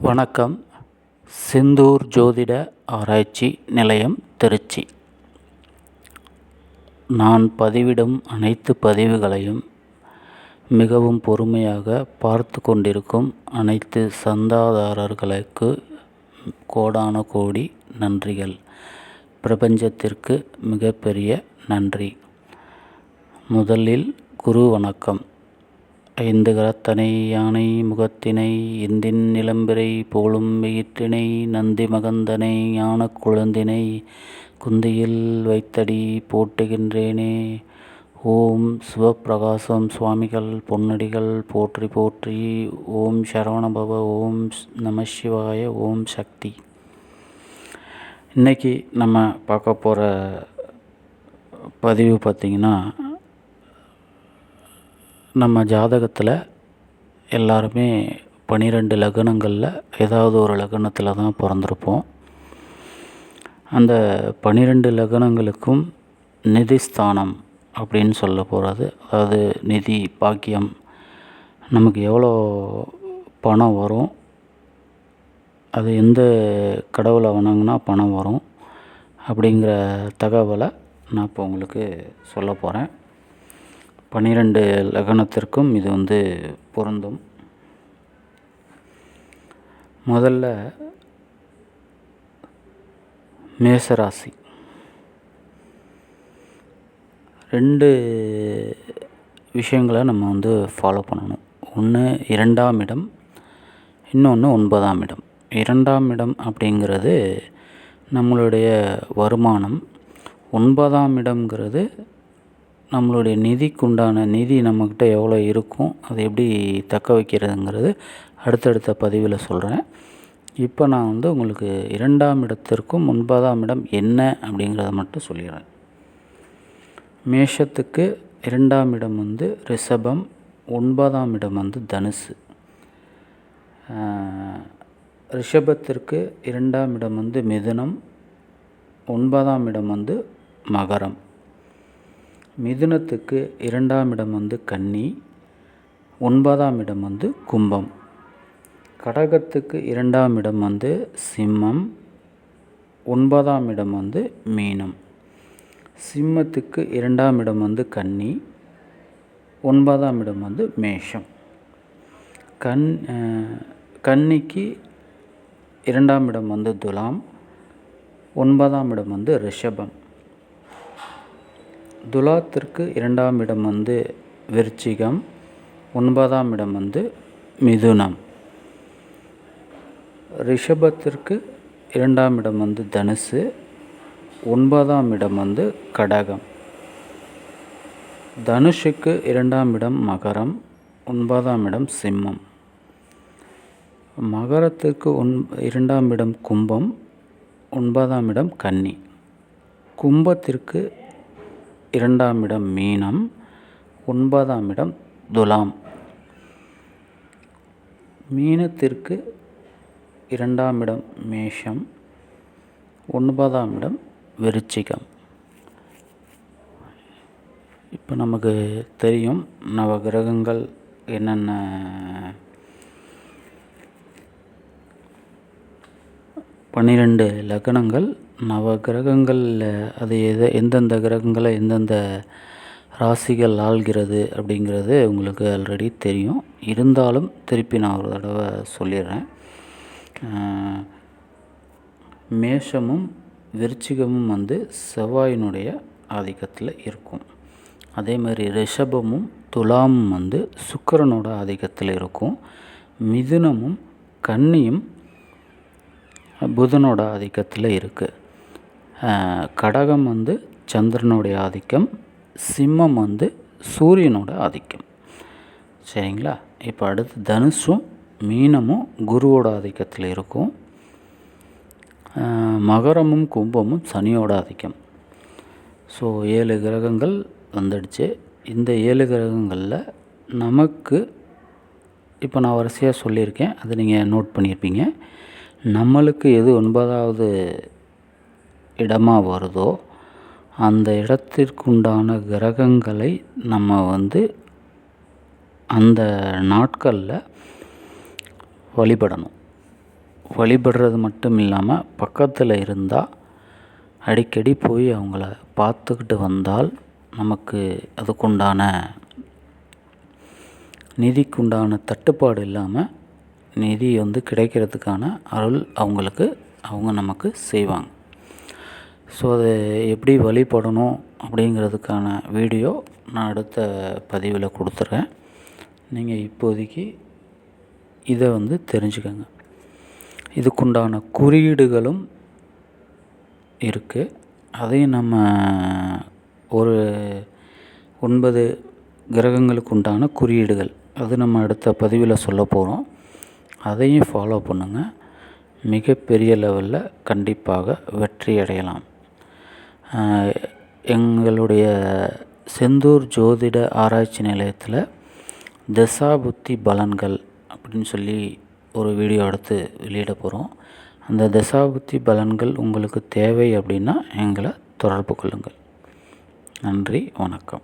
வணக்கம். சிந்தூர் ஜோதிட ஆராய்ச்சி நிலையம் திருச்சி. நான் பதிவிடும் அனைத்து பதிவுகளையும் மிகவும் பொறுமையாக பார்த்து கொண்டிருக்கும் அனைத்து சந்தாதாரர்களுக்கு கோடான கோடி நன்றிகள். பிரபஞ்சத்திற்கு மிகப்பெரிய நன்றி. முதலில் குரு வணக்கம். ஐந்து கரத்தனை யானை முகத்தினை இந்தின் நிலம்பிரை போலும் வெயிற்றினை நந்தி மகந்தனை ஞானக் குழந்தினை குந்தியில் வைத்தடி போட்டுகின்றேனே. ஓம் சிவப்பிரகாசம் சுவாமிகள் பொன்னடிகள் போற்றி போற்றி ஓம் சரவணபவ ஓம் நம சிவாய ஓம் சக்தி. இன்றைக்கி நம்ம பார்க்க போகிற பதிவு பார்த்திங்கன்னா நம்ம ஜாதகத்தில் எல்லாருமே பன்னிரெண்டு லக்னங்களில் ஏதாவது ஒரு லக்னத்தில் தான் பிறந்திருப்போம். அந்த பனிரெண்டு லக்னங்களுக்கும் நிதிஸ்தானம் அப்படின்னு சொல்ல போகிறது அதாவது நிதி பாக்கியம் நமக்கு எவ்வளோ பணம் வரும் அது எந்த கடவுளை வணங்கினா பணம் வரும் அப்படிங்கிற தகவலை நான் இப்போ உங்களுக்கு சொல்ல போகிறேன் பன்னிரெண்டு லக்னத்திற்கும் இது வந்து பொருந்தும். முதல்ல மேசராசி. ரெண்டு விஷயங்களை நம்ம வந்து ஃபாலோ பண்ணணும். ஒன்று இரண்டாம் இடம் இன்னொன்று ஒன்பதாம் இடம். இரண்டாம் இடம் அப்படிங்கிறது நம்மளுடைய வருமானம். ஒன்பதாம் இடம்ங்கிறது நம்மளுடைய நிதிக்குண்டான நிதி நம்மக்கிட்ட எவ்வளோ இருக்கும் அதை எப்படி தக்க வைக்கிறதுங்கிறது அடுத்தடுத்த பதிவில் சொல்கிறேன். இப்போ நான் வந்து உங்களுக்கு இரண்டாம் இடத்திற்கும் ஒன்பதாம் இடம் என்ன அப்படிங்கிறத மட்டும் சொல்லிடுறேன். மேஷத்துக்கு இரண்டாம் இடம் வந்து ரிஷபம் ஒன்பதாம் இடம் வந்து தனுசு. ரிஷபத்திற்கு இரண்டாம் இடம் வந்து மிதுனம் ஒன்பதாம் இடம் வந்து மகரம். மிதுனத்துக்கு இரண்டாம் இடம் வந்து கன்னி ஒன்பதாம் இடம் வந்து கும்பம். கடகத்துக்கு இரண்டாம் இடம் வந்து சிம்மம் ஒன்பதாம் இடம் வந்து மீனம். சிம்மத்துக்கு இரண்டாம் இடம் வந்து கன்னி ஒன்பதாம் இடம் வந்து மேஷம். கண் கன்னிக்கு இரண்டாம் இடம் வந்து துலாம் ஒன்பதாம் இடம் வந்து ரிஷபம். துலாத்திற்கு இரண்டாம் இடம் வந்து விருச்சிகம் ஒன்பதாம் இடம் வந்து மிதுனம். ரிஷபத்திற்கு இரண்டாம் இடம் வந்து தனுசு ஒன்பதாம் இடம் வந்து கடகம். தனுஷுக்கு இரண்டாம் இடம் மகரம் ஒன்பதாம் இடம் சிம்மம். மகரத்திற்கு ஒன் இரண்டாம் இடம் கும்பம் ஒன்பதாம் இடம் கன்னி. கும்பத்திற்கு இரண்டாம் இடம் மீனம் ஒன்பதாம் இடம் துலாம். மீனத்திற்கு இரண்டாம் இடம் மேஷம் ஒன்பதாம் இடம் விருச்சிகம். இப்போ நமக்கு தெரியும் நவ கிரகங்கள் என்னென்ன? பன்னிரெண்டு லக்னங்கள் நவ கிரகங்களில் அது எதை எந்தெந்த கிரகங்களை எந்தெந்த ராசிகள் ஆள்கிறது அப்படிங்கிறது உங்களுக்கு ஆல்ரெடி தெரியும். இருந்தாலும் திருப்பி நான் ஒரு தடவை சொல்லிடுறேன். மேஷமும் விருச்சிகமும் வந்து செவ்வாயினுடைய ஆதிக்கத்தில் இருக்கும். அதே மாதிரி ரிஷபமும் துலாமும் வந்து சுக்கரனோட ஆதிக்கத்தில் இருக்கும். மிதுனமும் கன்னியும் புதனோட ஆதிக்கத்தில் இருக்குது கடகம் வந்து சந்திரனுடைய ஆதிக்கம் சிம்மம் வந்து சூரியனோட ஆதிக்கம். சரிங்களா? இப்போ அடுத்து தனுஷும் மீனமும் குருவோட ஆதிக்கத்தில் இருக்கும். மகரமும் கும்பமும் சனியோட ஆதிக்கம். ஸோ ஏழு கிரகங்கள் வந்துடுச்சு. இந்த ஏழு கிரகங்களில் நமக்கு இப்போ நான் வரிசையாக சொல்லியிருக்கேன். அதை நீங்கள் நோட் பண்ணியிருப்பீங்க. நம்மளுக்கு எது ஒன்பதாவது இடமாக வருதோ அந்த இடத்திற்குண்டான கிரகங்களை நம்ம வந்து அந்த நாட்களில் வழிபடணும். வழிபடுறது மட்டும் இல்லாமல் பக்கத்தில் இருந்தால் அடிக்கடி போய் அவங்கள பார்த்துக்கிட்டு வந்தால் நமக்கு அதுக்குண்டான நிதிக்குண்டான தட்டுப்பாடு இல்லாமல் நிதி வந்து கிடைக்கிறதுக்கான அருள் அவங்களுக்கு அவங்க நமக்கு செய்வாங்க. ஸோ அதை எப்படி வழிபடணும் அப்படிங்கிறதுக்கான வீடியோ நான் அடுத்த பதிவில் கொடுத்துட்றேன். நீங்கள் இப்போதைக்கு இதை வந்து தெரிஞ்சுக்கோங்க. இதுக்குண்டான குறியீடுகளும் இருக்குது அதையும் நம்ம ஒரு ஒன்பது கிரகங்களுக்கு உண்டான குறியீடுகள் அது நம்ம அடுத்த பதிவில் சொல்ல போகிறோம் அதையும் ஃபாலோ பண்ணுங்கள் மிகப்பெரிய லெவலில் கண்டிப்பாக வெற்றி அடையலாம். எங்களுடைய செந்தூர் ஜோதிட ஆராய்ச்சி நிலையத்தில் தசாபுத்தி பலன்கள் அப்படின்னு சொல்லி ஒரு வீடியோ எடுத்து வெளியிட போகிறோம் அந்த தசாபுத்தி பலன்கள் உங்களுக்கு தேவை அப்படின்னா எங்களை தொடர்பு கொள்ளுங்கள். நன்றி வணக்கம்.